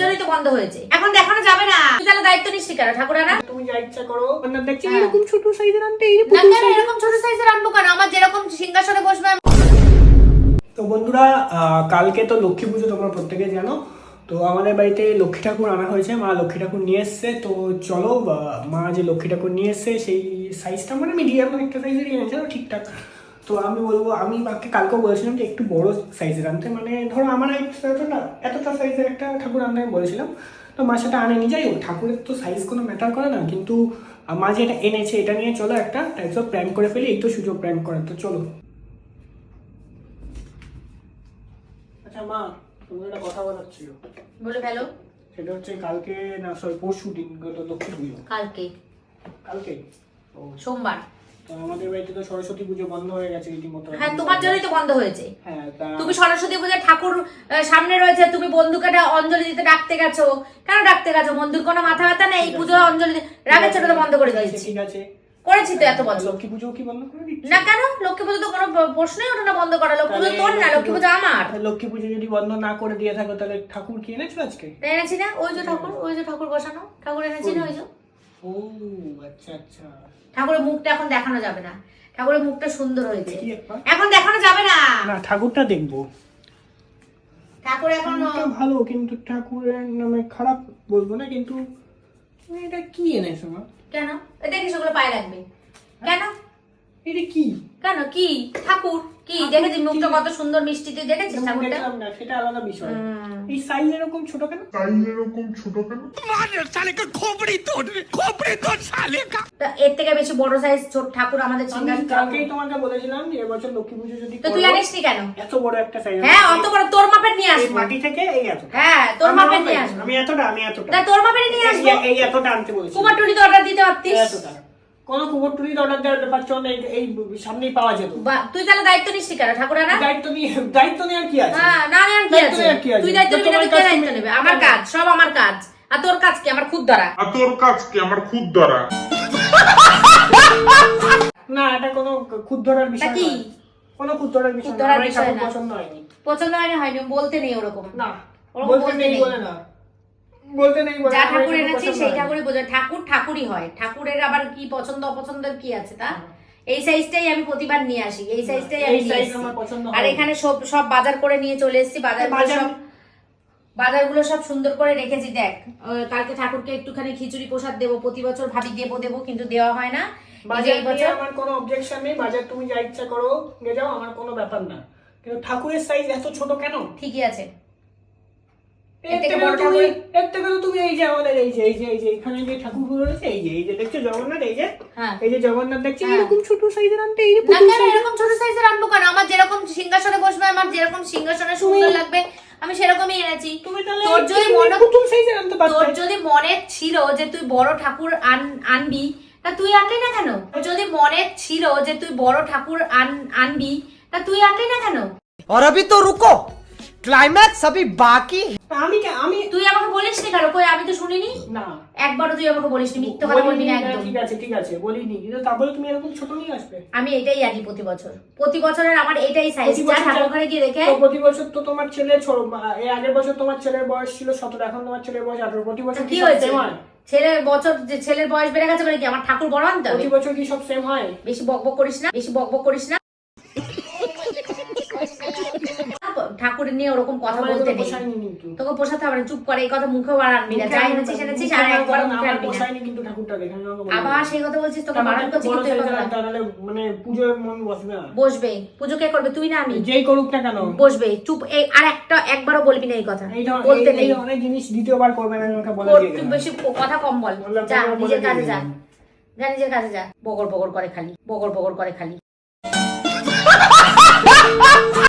জন্যই তো বন্ধ হয়েছে। এখন দেখানো যাবে না। তুই তাহলে দায়িত্ব নিস নি কেন ঠাকুরানা? তুমি যা ইচ্ছা করো। না দেখছি হ্যাঁ। এরকম ছোট সাইজের আনতে না কেন এরকম ছোট সাইজের আনব কেন? আমার যেরকম সিংহাসনে বসবে তো বন্ধুরা আহ, কালকে তো লক্ষ্মী পুজো তোমরা প্রত্যেকে জানো। তো আমাদের বাড়িতে লক্ষ্মী ঠাকুর আনা হয়েছে। মা লক্ষ্মী ঠাকুর নিয়ে এসছে। তো চলো মা যে লক্ষ্মী ঠাকুর নিয়ে এসছে সেই সাইজটা মানে মিডিয়াম একটা সাইজেরই এনেছে তো ঠিকঠাক। তো আমি বলব আমি বাকি কালকেও বলেছিলাম যে একটু বড় সাইজের আনতে। মানে ধরো আমার এতটা এতটা সাইজের একটা ঠাকুর আনতে আমি বলেছিলাম। তো মা সেটা আনেনি। যাই হোক ঠাকুরের তো সাইজ কোনো ম্যাটার করে না কিন্তু মা যে এটা এনেছে এটা নিয়ে চলো একটা টাইপস অফ প্র্যাঙ্ক করে ফেলি এই তো সুযোগ প্র্যাঙ্ক করার। তো চলো। আচ্ছা মা তোমার একটা কথা বলার ছিল। বলে ফেলো। সেটা হচ্ছে কালকে না সরি পরশু দিন গত লক্ষ্মী পুজো কালকে। কালকে? ও। সোমবার। তো আমাদের বাড়িতে তো সরস্বতী পুজো বন্ধ হয়ে গেছে রীতিমতো। হ্যাঁ তোমার জন্যই তো বন্ধ হয়েছে। হ্যাঁ তা তুমি সরস্বতী ঠাকুর আহ, সামনে রয়েছে তুমি বন্ধুকে ডা- অঞ্জলি দিতে ডাকতে গেছো। কেন ডাকতে গেছো? বন্ধুর কোনো মাথা ব্যথা নেই? এই পুজো অঞ্জলি দি- রাগের ছোট বন্ধ করে দিয়েছি। ঠিক আছে। করেছি তো এত বছর। লক্ষ্মী পুজো কি বন্ধ করে দিচ্ছি? না কেন? লক্ষ্মী পুজো তো কোনো প- প্রশ্নই ওঠে না বন্ধ করা। লক্ষ্মী পুজো তোর না লক্ষ্মী পুজো আমার। লক্ষ্মী পুজো যদি বন্ধ না করে দিয়ে থাকো তাহলে ঠাকুর কি এনেছো আজকে? এনেছি না? ওই যে ঠাকুর ওই যে ঠাকুর বসানো। ঠাকুর এনেছি না ওই যে। ও আচ্ছা আচ্ছা। ঠাকুরের মুখটা এখন দেখানো যাবে না। ঠাকুরের মুখটা সুন্দর হয়েছে। এখন দেখানো যাবে না। না ঠাকুরটা দেখব। ঠাকুর এখন ভালো কিন্তু ঠাকুরের নামে খারাপ বলব না কিন্তু এটা কি এনেছো মা? কেন? এ দেখিস ওগুলো পায়ে লাগবে? কেন? এটা কি? কেন? কি? ঠাকুর। কি? দেখেছিস মুখটা কত সুন্দর মিষ্টি। তুই দেখেছিস ঠাকুরটা? না সেটা আলাদা বিষয়। এই সাইজ এরকম ছোট কেন? তা এর থেকে বেশি বড় সাইজ ছোট ঠাকুর আমাদের কালকেই তোমাকে বলেছিলাম যে এবছর লক্ষ্মী পুজো যদি তো তুই করো, আনিসনি কেন? এত বড় একটা সাইজ হ্যাঁ অত বড় তোর মাপের নিয়ে আসব। মাটি থেকে এই এত হ্যাঁ তোর মাপের নিয়ে। আসব। আমি এতটা আমি এতটা। তা তোর মাপের নিয়ে এই- আসব। এই এতটা আনতে বলেছি কুমার টুলি তো অর্ডার দিতে পারতিস? এতটা। কোনো কুকুর টুরির অর্ডার দেওয়ার ব্যাপার চল এই- সামনেই পাওয়া যেত। তুই তাহলে দায়িত্ব নিস কেন ঠাকুরানা দায়িত্ব নিয়ে দায়িত্ব নেওয়ার কি আছে? হ্যাঁ না না আর কি আছে? নেওয়ার কি আছে? তুই দায়িত্ব তো নিবি না তোমার কে দায়িত্ব নেবে? আমার কাজ সব আমার কাজ। আর তোর কাজ কি? আমার খুদ ধরা। আর তোর কাজ কি? আমার খুদ ধরা। না এটা কোনো খুদ ধরার বিষয় কি? কোনো খুদ ধরার বিষয় না। পছন্দ হয়নি। পছন্দ হয়নি হয়নি বলতে নেই ওরকম। না ওরকম বলতে নেই। বলে না। বলতে নেই যা ঠাকুর এনেছি সেই ঠাকুরই বোঝা ঠাকুর ঠাকুরই হয়। ঠাকুরের আবার কি পছন্দ অপছন্দের কি আছে তা? এই সাইজটাই আমি প্রতিবার নিয়ে আসি। এই সাইজটাই আমি। আমার পছন্দ আর এখানে সব সব বাজার করে নিয়ে চলে এসেছি। বাজার বাজার- সব বাজারগুলো সব সুন্দর করে রেখেছি দেখ। কালকে ঠাকুরকে একটুখানি খিচুড়ি প্রসাদ দেবো। প্রতি বছর ভাবি দেবো দেবো কিন্তু দেওয়া হয় না। বাজার আমার কোনো অবজেকশন নেই। বাজার তুমি যা ইচ্ছা করো নিয়ে যাও আমার কোনো ব্যাপার না। কিন্তু ঠাকুরের সাইজ এত ছোট কেন? ঠিকই আছে। এর এর থেকে থেকে বড় তো তুমি ঠাকুর- এর থেকে তো তুমি এই যে আমাদের এই যে এই যে এই যে এখানে যে ঠাকুরগুলো রয়েছে এই যে এই যে দেখছো জগন্নাথ এই যে হ্যাঁ এই যে জগন্নাথ দেখছি হ্যাঁ। এরকম ছোট সাইজের আনতে এই যে না পুতুল কেন size- এরকম ছোট সাইজের আনবো কেন আমার যেরকম সিংহাসনে বসবে আমার যেরকম সিংহাসনে সুন্দর লাগবে আমি সেরকমই এনেছি তুমি তাহলে তোর যদি এমনি মনে পুতুল সাইজের আনতে তোর পারতে যদি মনে ছিল যে তুই বড় ঠাকুর আন- আনবি তা তুই আনলি না কেন তোর যদি মনে ছিল যে তুই বড় ঠাকুর আন- আনবি তা তুই আনলি না কেন और अभी तो रुको ক্লাইম্যাক্স আমি বাকি আমি আমি তুই আমাকে বলিস নি কেন? কই আমি তো শুনিনি? না। একবারও তুই আমাকে বলিস নি মিথ্যা কথা বলবি না হ্যাঁ, একদম। ঠিক আছে ঠিক আছে বলিনি। কিন্তু তারপরে তুমি এরকম ছোট নিয়ে আসবে। আমি এটাই আঁকি প্রতি বছর। প্রতি বছরের আমার এটাই সাইজ যা ঠাকুর ঘরে গিয়ে দেখে তো প্রতি বছর তো তোমার ছেলে ছোট এর আগের বছর তোমার ছেলের বয়স ছিল 17 এখন তোমার ছেলের বয়স 18 প্রতি বছর কি হয়েছে? তোমার ছেলের বছর যে ছেলের বয়স বেড়ে গেছে মানে কি? আমার ঠাকুর বড় আনতে প্রতি বছর কি সব সেম হয়? বেশি বকবক করিস না বেশি বকবক করিস না। ঠাকুরের নিয়ে ওরকম কথা বলতে নেই। তোকে পোষাতে হবে না, চুপ করে এই কথা মুখেও আর আনবি না। যা এনেছিস এনেছিস আর একবার মুখে আনবি না আবার সেই কথা বলছিস তোকে বারণ মানে করছি কিন্তু মানে পুজোর মন বসবে না। বসবে পুজো কে করবে তুই না আমি। যেই করুক না কেন। বসবে চুপ এই আর একটা একবারও বলবি না এই কথা। বলতে নেই। অনেক জিনিস দ্বিতীয়বার করবে না আমি ওকে বলে দিয়ে বেশি কথা কম বল। যা নিজের কাজে যা। যা নিজের কাজে যা। বগর বগর করে খালি বগর বগর করে খালি।